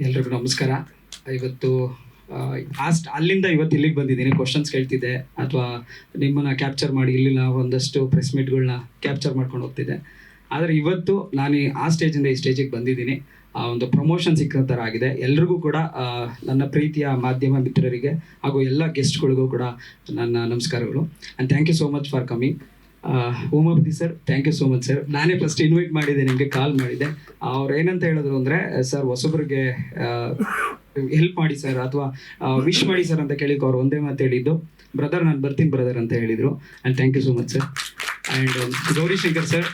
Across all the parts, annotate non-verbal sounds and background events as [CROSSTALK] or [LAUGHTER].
ಎಲ್ರಿಗೂ ನಮಸ್ಕಾರ. ಇವತ್ತು ಲಾಸ್ಟ್ ಅಲ್ಲಿಂದ ಇವತ್ತು ಇಲ್ಲಿಗೆ ಬಂದಿದ್ದೀನಿ. ಕ್ವಶನ್ಸ್ ಕೇಳ್ತಿದ್ದೆ. ಅಥವಾ ನಿಮ್ಮನ್ನ ಕ್ಯಾಪ್ಚರ್ ಮಾಡಿ ಇಲ್ಲಿ ನಾವು ಒಂದಷ್ಟು ಪ್ರೆಸ್ ಮೀಟ್ಗಳನ್ನ ಕ್ಯಾಪ್ಚರ್ ಮಾಡ್ಕೊಂಡು ಹೋಗ್ತಿದ್ದೆ. ಆದರೆ ಇವತ್ತು ನಾನು ಈ- ಆ ಸ್ಟೇಜಿಂದ ಈ ಸ್ಟೇಜಿಗೆ ಬಂದಿದ್ದೀನಿ. ಆ, ಒಂದು ಪ್ರಮೋಷನ್ ಸಿಕ್ಕೋ ಥರ ಆಗಿದೆ. ಎಲ್ರಿಗೂ ಕೂಡ ನನ್ನ ಪ್ರೀತಿಯ ಮಾಧ್ಯಮ ಮಿತ್ರರಿಗೆ ಹಾಗೂ ಎಲ್ಲ ಗೆಸ್ಟ್ಗಳಿಗೂ ಕೂಡ ನನ್ನ ನಮಸ್ಕಾರಗಳು. And thank you so much for coming Umapathi sir. Thank you so much sir ನಾನೇ ಫಸ್ಟ್ ಇನ್ವೈಟ್ ಮಾಡಿದೆ, ನಿಮಗೆ ಕಾಲ್ ಮಾಡಿದೆ. ಅವ್ರು ಏನಂತ ಹೇಳಿದ್ರು ಅಂದರೆ ಸರ್ ಹೊಸಬ್ರಿಗೆ ಹೆಲ್ಪ್ ಮಾಡಿ ಸರ್ ಅಥವಾ ವಿಶ್ ಮಾಡಿ ಸರ್ ಅಂತ ಕೇಳಿಕ್ಕೆ ಅವ್ರು ಒಂದೇ ಮಾತು ಹೇಳಿದ್ದು. ಬ್ರದರ್ ನಾನು ಬರ್ತೀನಿ ಬ್ರದರ್ ಅಂತ ಹೇಳಿದರು. And thank you so much sir and Gowrishankar sir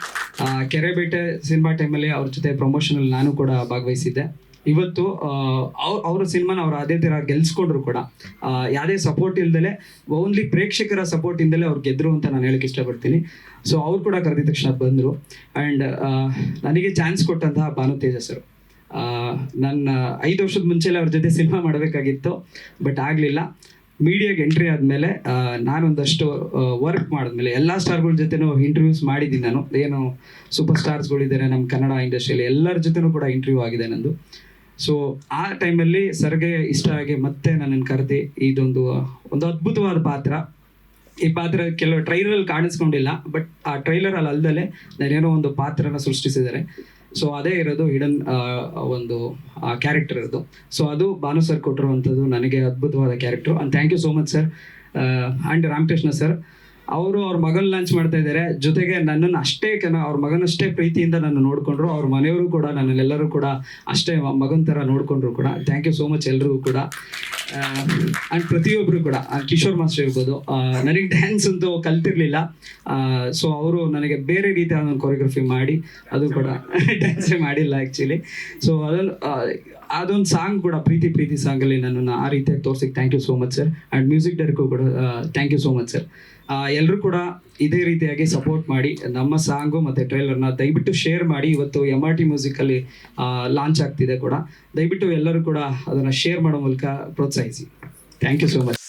Kerebete cinema ಟೈಮಲ್ಲಿ ಅವ್ರ ಜೊತೆ ಪ್ರಮೋಷನಲ್ಲಿ ನಾನು ಕೂಡ ಭಾಗವಹಿಸಿದ್ದೆ. ಇವತ್ತು ಅವ್ರ ಸಿನಿಮಾನ ಅವ್ರು ಅದೇ ಥರ ಗೆಲ್ಸ್ಕೊಂಡ್ರು ಕೂಡ. ಯಾವುದೇ ಸಪೋರ್ಟ್ ಇಲ್ದಲೆ ಓನ್ಲಿ ಪ್ರೇಕ್ಷಕರ ಸಪೋರ್ಟ್ ಇಂದಲೇ ಅವ್ರು ಗೆದ್ರು ಅಂತ ನಾನು ಹೇಳಕ್ಕೆ ಇಷ್ಟಪಡ್ತೀನಿ. ಸೊ ಅವ್ರು ಕೂಡ ಕರೆದಿದ ತಕ್ಷಣ ಬಂದರು. ಆ್ಯಂಡ್ ನನಗೆ ಚಾನ್ಸ್ ಕೊಟ್ಟಂತಹ ಭಾನು ತೇಜಸ್ರು ಸರ್ ನನ್ನ ಐದು ವರ್ಷದ ಮುಂಚೆಲೆ ಅವ್ರ ಜೊತೆ ಸಿನಿಮಾ ಮಾಡಬೇಕಾಗಿತ್ತು. ಬಟ್ ಆಗಲಿಲ್ಲ. ಮೀಡಿಯಾಗೆ ಎಂಟ್ರಿ ಆದಮೇಲೆ ನಾನೊಂದಷ್ಟು ವರ್ಕ್ ಮಾಡಿದ್ಮೇಲೆ, ಎಲ್ಲ ಸ್ಟಾರ್ಗಳ ಜೊತೆನೂ ಇಂಟರ್ವ್ಯೂಸ್ ಮಾಡಿದ್ದೀನಿ ನಾನು. ಏನು ಸೂಪರ್ ಸ್ಟಾರ್ಸ್ಗಳಿದ್ದಾರೆ ನಮ್ಮ ಕನ್ನಡ ಇಂಡಸ್ಟ್ರಿಯಲ್ಲಿ ಎಲ್ಲರ ಜೊತೆನೂ ಕೂಡ ಇಂಟರ್ವ್ಯೂ ಆಗಿದೆ ನಂದು. ಸೊ ಆ ಟೈಮಲ್ಲಿ ಸರ್ಗೆ ಇಷ್ಟ ಆಗಿ ಮತ್ತೆ ನನ್ನನ್ನು ಕರೆದಿ ಇದೊಂದು, ಒಂದು ಅದ್ಭುತವಾದ ಪಾತ್ರ. ಈ ಪಾತ್ರ ಕೆಲವು ಟ್ರೈಲರಲ್ಲಿ ಕಾಣಿಸ್ಕೊಂಡಿಲ್ಲ ಬಟ್ ಆ ಟ್ರೈಲರ್ ಅಲ್ಲಿ ಅಲ್ಲದೆ ನಾನೇನೋ ಒಂದು ಪಾತ್ರನ ಸೃಷ್ಟಿಸಿದ್ದಾರೆ. ಸೊ ಅದೇ ಇರೋದು ಹಿಡನ್ ಒಂದು ಕ್ಯಾರೆಕ್ಟರ್ ಇರೋದು. ಸೊ ಅದು ಭಾನು ಸರ್ ಕೊಟ್ಟಿರುವಂಥದ್ದು ನನಗೆ ಅದ್ಭುತವಾದ character and thank you so much sir and Ramakrishna sir ಅವರು ಅವ್ರ ಮಗನ ಲಾಂಚ್ ಮಾಡ್ತಾ ಇದ್ದಾರೆ ಜೊತೆಗೆ ನನ್ನನ್ನು ಅಷ್ಟೇ ಕೆನ, ಅವ್ರ ಮಗನಷ್ಟೇ ಪ್ರೀತಿಯಿಂದ ನನ್ನ ನೋಡಿಕೊಂಡ್ರು. ಅವ್ರ ಮನೆಯವರು ಕೂಡ ನನ್ನೆಲ್ಲರೂ ಕೂಡ ಅಷ್ಟೇ ಮಗನ ಮಗನ್ ಥರ ನೋಡಿಕೊಂಡ್ರು ಕೂಡ. ಥ್ಯಾಂಕ್ ಯು ಸೋ ಮಚ್ ಎಲ್ರಿಗೂ ಕೂಡ. ಆ್ಯಂಡ್ ಪ್ರತಿಯೊಬ್ಬರು ಕೂಡ ಕಿಶೋರ್ ಮಾಸ್ಟರ್ ಇರ್ಬೋದು ನನಗೆ ಡ್ಯಾನ್ಸ್ ಅಂತೂ ಕಲ್ತಿರ್ಲಿಲ್ಲ. ಸೊ ಅವರು ನನಗೆ ಬೇರೆ ರೀತಿಯ ಒಂದು ಕೊರಿಯೋಗ್ರಫಿ ಮಾಡಿ, ಅದು ಕೂಡ [LAUGHS] ಡ್ಯಾನ್ಸೇ ಮಾಡಿಲ್ಲ ಆ್ಯಕ್ಚುಲಿ ಸೊ ಅದೊಂದು ಅದೊಂದು ಸಾಂಗ್ ಕೂಡ, ಪ್ರೀತಿ ಪ್ರೀತಿ ಸಾಂಗಲ್ಲಿ ನನ್ನನ್ನು ಆ ರೀತಿಯಾಗಿ ತೋರ್ಸಿಕ್ thank you so much sir and music director ಕೂಡ thank you so much sir ಎಲ್ಲರೂ ಕೂಡ ಇದೇ ರೀತಿಯಾಗಿ ಸಪೋರ್ಟ್ ಮಾಡಿ, ನಮ್ಮ ಸಾಂಗು ಮತ್ತು ಟ್ರೈಲರ್ನ ದಯವಿಟ್ಟು ಶೇರ್ ಮಾಡಿ. ಇವತ್ತು ಎಂ ಆರ್ ಟಿ ಮ್ಯೂಸಿಕಲ್ಲಿ ಲಾಂಚ್ ಆಗ್ತಿದೆ ಕೂಡ. ದಯವಿಟ್ಟು ಎಲ್ಲರೂ ಕೂಡ ಅದನ್ನು ಶೇರ್ ಮಾಡೋ ಮೂಲಕ ಪ್ರೋತ್ಸಾಹಿಸಿ ಥ್ಯಾಂಕ್ ಯು ಸೋ ಮಚ್